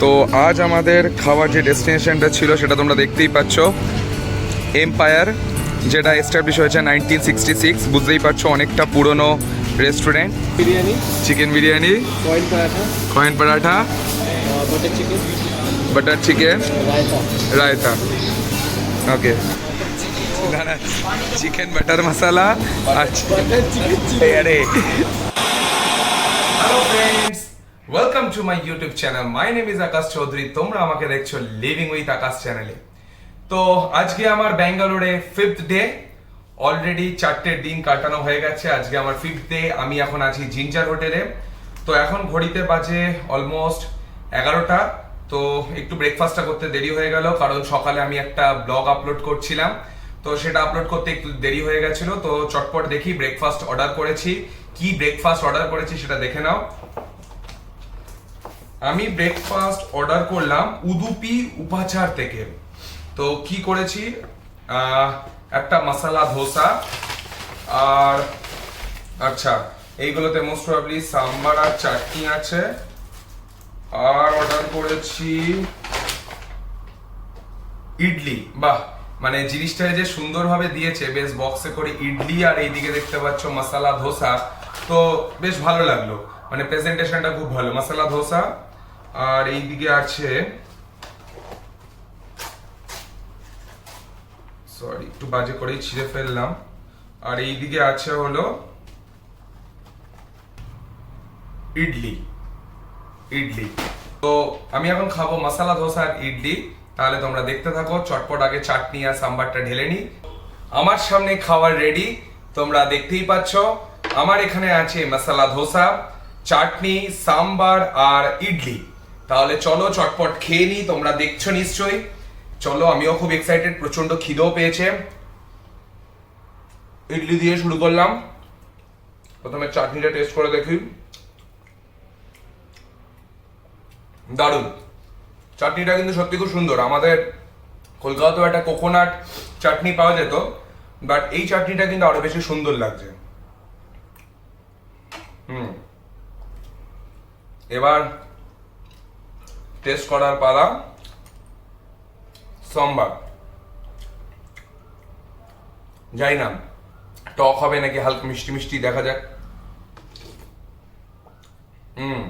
তো আজ আমাদের খাওয়ার যে ডেস্টিনেশনটা ছিল সেটা তোমরা দেখতেই পাচ্ছ। এম্পায়ার যেটা এস্টাবলিশ হয়েছে নাইনটিন সিক্সটি সিক্স বুঝতেই পারছ অনেকটা পুরনো restaurant biryani chicken biryani coin paratha coin paratha butter chicken butter chicken raita okay chicken butter masala আচ্ছা। আরে। Hello friends welcome to my YouTube channel my name is Akash Chowdhury তোমরা আমাকে দেখছ living with আকাশ চ্যানেলে তো আজকে আমার ব্যাঙ্গালোরে ফিফথ ডে অলরেডি চারটে দিন কাটানো হয়ে গেছে। আজকে আমার ফিফথ ডে আমি এখন আছি জিঞ্জার হোটেলে তো এখন ঘড়িতে বাজে অলমোস্ট এগারোটা। তো একটু ব্রেকফাস্টটা করতে দেরি হয়ে গেল। কারণ সকালে আমি একটা ব্লগ আপলোড করছিলাম। তো সেটা আপলোড করতে একটু দেরি হয়ে গেছিল। তো চটপট দেখি ব্রেকফাস্ট অর্ডার করেছি। কি ব্রেকফাস্ট অর্ডার করেছি সেটা দেখে নাও। আমি ব্রেকফাস্ট অর্ডার করলাম উদুপি উপাচার থেকে। তো কি করেছি? একটা মশলা ধোসা আর আচ্ছা এইগুলোতে মোস্ট প্রবাবলি সাম্বার আর চাটনি আছে। আর অর্ডার করেছি ইডলি। বাহ মানে জিনিসটা যে সুন্দরভাবে দিয়েছে, বেশ বক্সে করে ইডলি আর এইদিকে দেখতে পাচ্ছ মশলা ধোসা। তো বেশ ভালো লাগল মানে প্রেজেন্টেশনটা খুব ভালো। মশলা ধোসা আর এইদিকে আছে সরি একটু বাজে করেই ছিঁড়ে ফেললাম। আর এইদিকে আছে হলো ইডলি। ইডলি। তো আমি এখন খাব মশলা ধোসা আর ইডলি। তাহলে তোমরা দেখতে থাকো চটপট আগে চাটনি আর সাম্বারটা ঢেলে নি। আমার সামনে খাবার রেডি তোমরা দেখতেই পাচ্ছ। আমার এখানে আছে মশলা ধোসা চাটনি সাম্বার আর ইডলি। তাহলে চলো চটপট খেয়ে নি, তোমরা দেখছ নিশ্চয়ই। চলো, আমিও খুব এক্সাইটেড প্রচণ্ড খিদেও পেয়েছে। ইডলি দিয়ে শুরু করলাম। প্রথমে চাটনিটা টেস্ট করে দেখি। দারুণ। চাটনিটা কিন্তু সত্যি খুব সুন্দর। আমাদের কলকাতাতেও একটা কোকোনাট চাটনি পাওয়া যেত বাট এই চাটনিটা কিন্তু আরও বেশি সুন্দর লাগছে। হুম। এবার টেস্ট করার পালা সোমবার। যাই না, টক হবে নাকি হালকা মিষ্টি মিষ্টি দেখা যাক। হুম,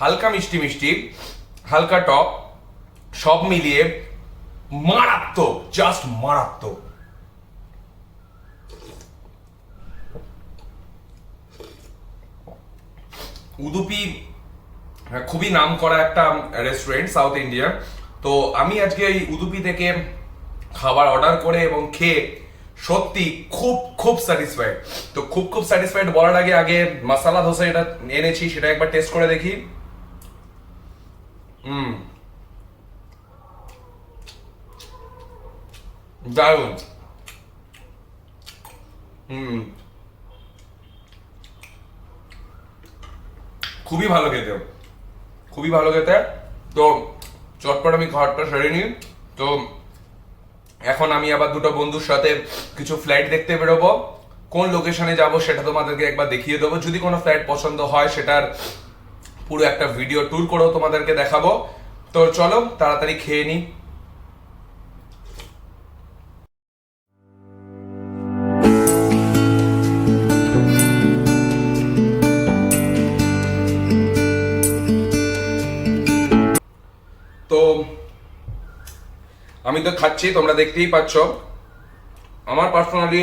হালকা মিষ্টি মিষ্টি, হালকা টক, সব মিলিয়ে মারাত্মক জাস্ট মারাত্মক। উদুপি খুবই নাম করা একটা রেস্টুরেন্ট সাউথ ইন্ডিয়ার তো আমি আজকে এই উদুপি থেকে খাবার অর্ডার করে এবং খেয়ে সত্যি খুব খুব স্যাটিসফাইড তো খুব খুব স্যাটিসফাইড বলার আগে আগে মশলা ধোসা এটা এনেছি, সেটা একবার টেস্ট করে দেখি। হুম। দারুণ। হুম। খুবই ভালো খেতে। খুবই ভালো খেতে। তো চটপট আমি ঘরটা সেরে নিই। তো এখন আমি আবার দুটো বন্ধুর সাথে কিছু ফ্ল্যাট দেখতে বেরোবো। কোন লোকেশনে যাব সেটা তোমাদেরকে একবার দেখিয়ে দেবো। যদি কোনো ফ্ল্যাট পছন্দ হয় সেটার পুরো একটা ভিডিও ট্যুর করেও তোমাদেরকে দেখাবো। তো চলো, তাড়াতাড়ি খেয়ে নিই। আমি তো খাচ্ছি, তোমরা দেখতেই পাচ্ছ। আমার পার্সোনালি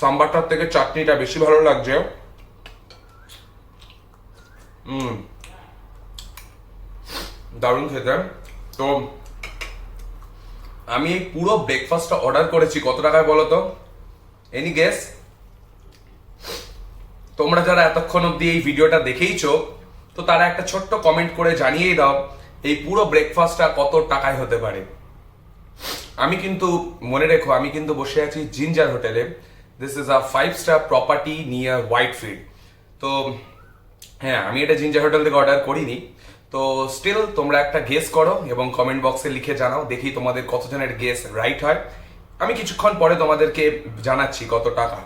সাম্বারটার থেকে চাটনিটা বেশি ভালো লাগছে। দারুণ খেতে। তো, আমি পুরো ব্রেকফাস্টটা অর্ডার করেছি, কত টাকায় বলো তো? এনি গেস তোমরা যারা এতক্ষণ অব্দি এই ভিডিওটা দেখেইছো, তো তারা একটা ছোট্ট কমেন্ট করে জানিয়েই দাও, এই পুরো ব্রেকফাস্টটা কত টাকায় হতে পারে। আমি কিন্তু, মনে রেখো, আমি কিন্তু বসে আছি জিঞ্জার হোটেলে। This is a five star property near Whitefield তো হ্যাঁ আমি এটা জিঞ্জার হোটেল থেকে অর্ডার করিনি। তো স্টিল তোমরা একটা গেস করো এবং কমেন্ট বক্সে লিখে জানাও। দেখি তোমাদের কতজনের গেস রাইট হয়। আমি কিছুক্ষণ পরে তোমাদেরকে জানাচ্ছি কত টাকা।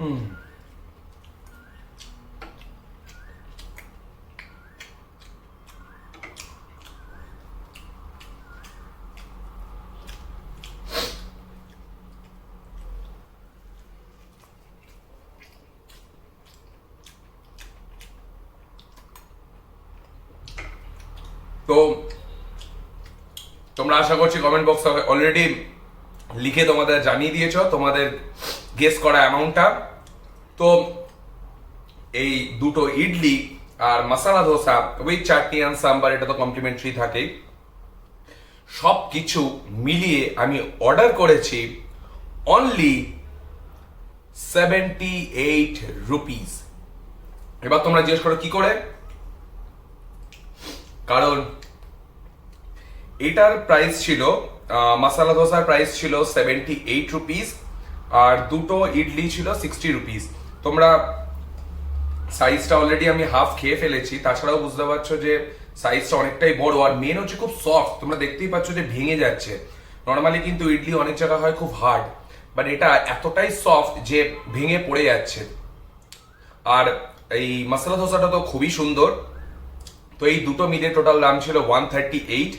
হুম। তো তোমরা আশা করছি কমেন্ট বক্সে অলরেডি লিখে তোমাদের জানিয়ে দিয়েছ, তোমাদের গেস করা অ্যামাউন্টটা তো এই দুটো ইডলি আর মশলা ধোসা উইথ চাটনি অ্যান্ড সাম্বার এটা তো কমপ্লিমেন্টারি থাকেই। সব কিছু মিলিয়ে আমি অর্ডার করেছি অনলি সেভেন্টি এইট রুপিস এবার তোমরা জিজ্ঞেস করো, কি করে? কারণ এটার প্রাইস ছিল মশলা ধোসার প্রাইস ছিল সেভেন্টি এইট রুপিস আর দুটো ইডলি ছিল সিক্সটি রুপিস তোমরা সাইজটা অলরেডি আমি হাফ খেয়ে ফেলেছি, তাছাড়াও বুঝতে পারছ যে সাইজটা অনেকটাই বড় আর মেন হচ্ছে খুব সফট তোমরা দেখতেই পাচ্ছ যে ভেঙে যাচ্ছে। নর্মালি কিন্তু ইডলি অনেক জায়গা হয় খুব হার্ড বাট এটা এতটাই সফট যে ভেঙে পড়ে যাচ্ছে। আর এই মশলা ধোসাটা তো খুবই সুন্দর তো এই দুটো মিলে টোটাল দাম ছিল ওয়ান থার্টি এইট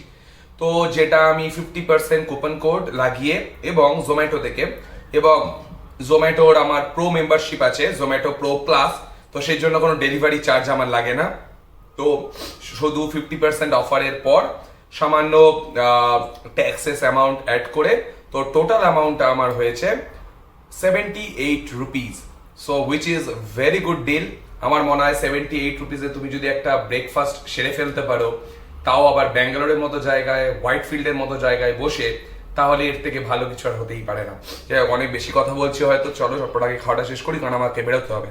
তো যেটা আমি ফিফটি পার্সেন্ট কুপন কোড লাগিয়ে এবং জোম্যাটো থেকে এবং জোম্যাটোর আমার প্রো মেম্বারশিপ আছে জোম্যাটো প্রো প্লাস তো সেই জন্য কোনো ডেলিভারি চার্জ আমার লাগে না। তো শুধু ফিফটি পার্সেন্ট অফারের পর সামান্য ট্যাক্সেস অ্যামাউন্ট অ্যাড করে তো টোটাল অ্যামাউন্টটা আমার হয়েছে seventy eight rupees so which is very good deal আমার মনে হয় সেভেন্টি এইট রুপিসে তুমি যদি একটা ব্রেকফাস্ট সেরে ফেলতে পারো তাও আবার ব্যাঙ্গালোরের মতো জায়গায় হোয়াইট ফিল্ডের মতো জায়গায় বসে তাহলে এর থেকে ভালো কিছু আর হতেই পারে না। যাই হোক, অনেক বেশি কথা বলছি হয়তো চলো চটপট আগে খাওয়াটা শেষ করি কারণ আমাকে বেরোতে হবে।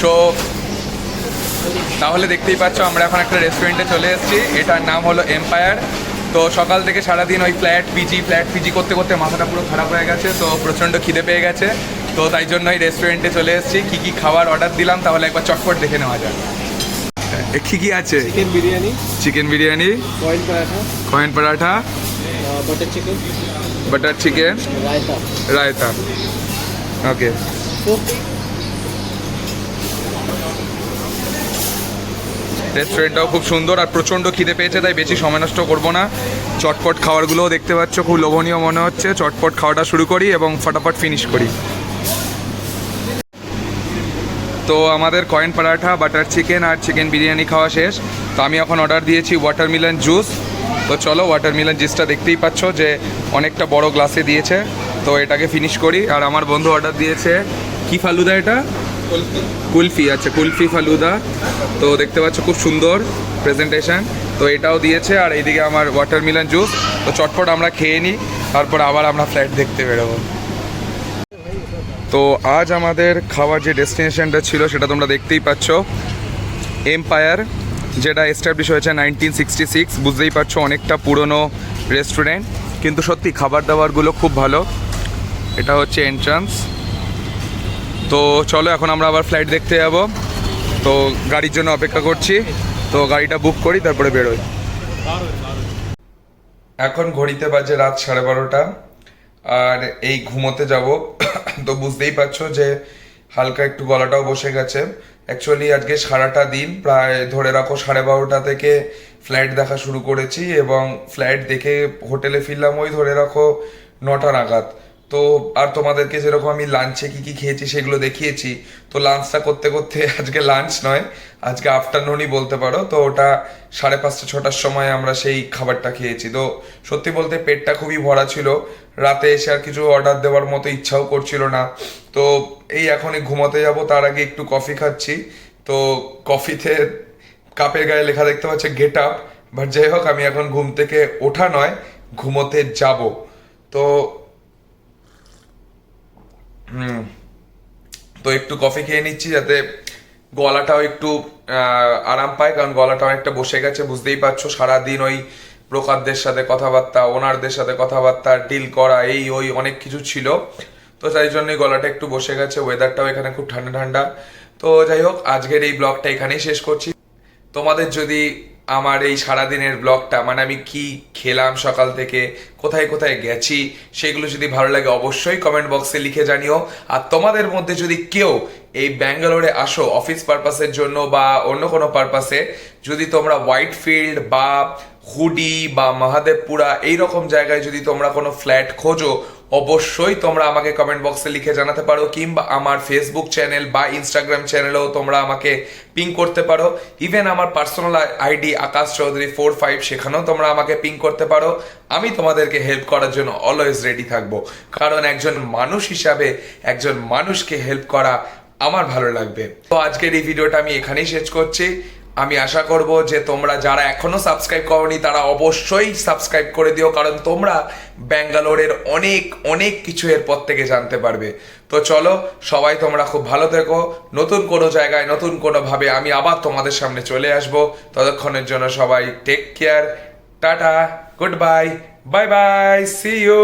সো তাহলে দেখতেই পাচ্ছ আমরা এখন একটা রেস্টুরেন্টে চলে এসেছি। এটার নাম হলো এম্পায়ার তো সকাল থেকে সারাদিন ওই ফ্ল্যাট পিজি ফ্ল্যাট পিজি করতে করতে মাথাটা পুরো খারাপ হয়ে গেছে তো প্রচণ্ড খিদে পেয়ে গেছে। তো তাই জন্য এই রেস্টুরেন্টে চলে এসেছি। কী কী খাবার অর্ডার দিলাম তাহলে একবার চটপট দেখে নেওয়া যাক। কী কী আছে? Chicken biryani. Chicken biryani. Coin paratha coin paratha butter chicken butter chicken raita raita okay রেস্টুরেন্টটাও খুব সুন্দর আর প্রচণ্ড খিদে পেয়েছে, তাই বেশি সময় নষ্ট করব না। চটপট খাবারগুলোও দেখতে পাচ্ছ, খুব লোভনীয় মনে হচ্ছে। চটপট খাওয়াটা শুরু করি এবং ফটাফট ফিনিশ করি। তো আমাদের কয়েন পরাঠা বাটার চিকেন আর চিকেন বিরিয়ানি খাওয়া শেষ। তো আমি এখন অর্ডার দিয়েছি ওয়াটারমিলন জুস তো চলো ওয়াটারমিলন জুসটা দেখতেই পাচ্ছ যে অনেকটা বড় গ্লাসে দিয়েছে। তো এটাকে ফিনিশ করি। আর আমার বন্ধু অর্ডার দিয়েছে, কি ফালুদা এটা? কুলফি। আচ্ছা কুলফি ফালুদা। তো দেখতে পাচ্ছ, খুব সুন্দর প্রেজেন্টেশন তো এটাও দিয়েছে, আর এইদিকে আমার ওয়াটারমিলন জুস তো চটপট আমরা খেয়ে নিই, তারপর আবার আমরা ফ্ল্যাট দেখতে বেরোবো। তো আজ আমাদের খাওয়ার যে ডেস্টিনেশনটা ছিল, সেটা তোমরা দেখতেই পাচ্ছ। এম্পায়ার যেটা এস্টাবলিশ হয়েছে নাইনটিন সিক্সটি সিক্স বুঝতেই পারছ অনেকটা পুরনো রেস্টুরেন্ট কিন্তু সত্যি, খাবার দাবারগুলো খুব ভালো। এটা হচ্ছে এন্ট্রান্স তো চলো এখন আমরা আবার ফ্লাইট দেখতে যাব। তো গাড়ির জন্য অপেক্ষা করছি। তো গাড়িটা বুক করি, তারপরে বেরোই। এখন ঘড়িতে বাজে রাত সাড়ে বারোটা। আর এই ঘুমোতে যাব। তো বুঝতেই পারছ যে হালকা একটু গলাটাও বসে গেছে। অ্যাকচুয়ালি আজকে সারাটা দিন প্রায় ধরে রাখো সাড়ে বারোটা থেকে ফ্লাইট দেখা শুরু করেছি এবং ফ্লাইট দেখে হোটেলে ফিরলাম ওই ধরে রাখো নটা নাগাদ। তো আর তোমাদেরকে যেরকম আমি লাঞ্চে কি কি খেয়েছি সেগুলো দেখিয়েছি, তো লাঞ্চটা করতে করতে আজকে লাঞ্চ নয়, আজকে আফটারনুনই বলতে পারো, তো ওটা সাড়ে পাঁচটা ছটার সময় আমরা সেই খাবারটা খেয়েছি। তো সত্যি বলতে পেটটা খুবই ভরা ছিল, রাতে এসে আর কিছু অর্ডার দেওয়ার মতো ইচ্ছাও করছিল না। তো এই এখনই ঘুমাতে যাব, তার আগে একটু কফি খাচ্ছি। তো কফিতে কাপের গায়ে লেখা দেখতে পাচ্ছে গেট আপ বাট যাই হোক, আমি এখন ঘুম থেকে ওঠা নয়, ঘুমোতে যাব। তো তো একটু কফি খেয়ে নিচ্ছি যাতে গলাটাও একটু আরাম পায়, কারণ গলাটা অনেকটা বসে গেছে, বুঝতেই পারছ, সারাদিন ওই ব্রোকারদের সাথে কথাবার্তা, ওনারদের সাথে কথাবার্তা ডিল করা, এই, ওই অনেক কিছু ছিল। তো তাই জন্যই গলাটা একটু বসে গেছে ওয়েদারটাও এখানে খুব ঠান্ডা ঠান্ডা তো যাই হোক, আজকের এই ব্লগটা এখানেই শেষ করছি। তোমাদের যদি আমার এই সারাদিনের ব্লগটা মানে আমি কি খেলাম সকাল থেকে, কোথায় কোথায় গেছি, সেগুলো যদি ভালো লাগে অবশ্যই কমেন্ট বক্সে লিখে জানিও। আর তোমাদের মধ্যে যদি কেউ এই ব্যাঙ্গালোরে আসো অফিস পারপাসের জন্য বা অন্য কোনো পারপাসে যদি তোমরা হোয়াইট ফিল্ড বা হুডি বা মহাদেবপুরা এই রকম জায়গায় যদি তোমরা কোনো ফ্ল্যাট খোঁজো অবশ্যই তোমরা আমাকে কমেন্ট বক্সে লিখে জানাতে পারো, কিংবা আমার ফেসবুক চ্যানেল বা ইনস্টাগ্রাম চ্যানেলেও তোমরা আমাকে পিং করতে পারো। ইভেন আমার personal ID Akash Chowdhury four five সেখানেও তোমরা আমাকে পিং করতে পারো। আমি তোমাদেরকে হেল্প করার জন্য অলওয়েজ রেডি থাকব। কারণ একজন মানুষ হিসাবে একজন মানুষকে হেল্প করা আমার ভালো লাগবে। তো আজকের এই ভিডিওটা আমি এখানেই শেষ করছি। আমি আশা করব যে তোমরা যারা এখনও সাবস্ক্রাইব করনি, তারা অবশ্যই সাবস্ক্রাইব করে দিও, কারণ তোমরা ব্যাঙ্গালোরের অনেক অনেক কিছু এরপর থেকে জানতে পারবে। তো চলো, সবাই তোমরা খুব ভালো থেকো। নতুন কোনো জায়গায়, নতুন কোনো ভাবে আমি আবার তোমাদের সামনে চলে আসব। ততক্ষণের জন্য সবাই take care tata good bye bye bye see you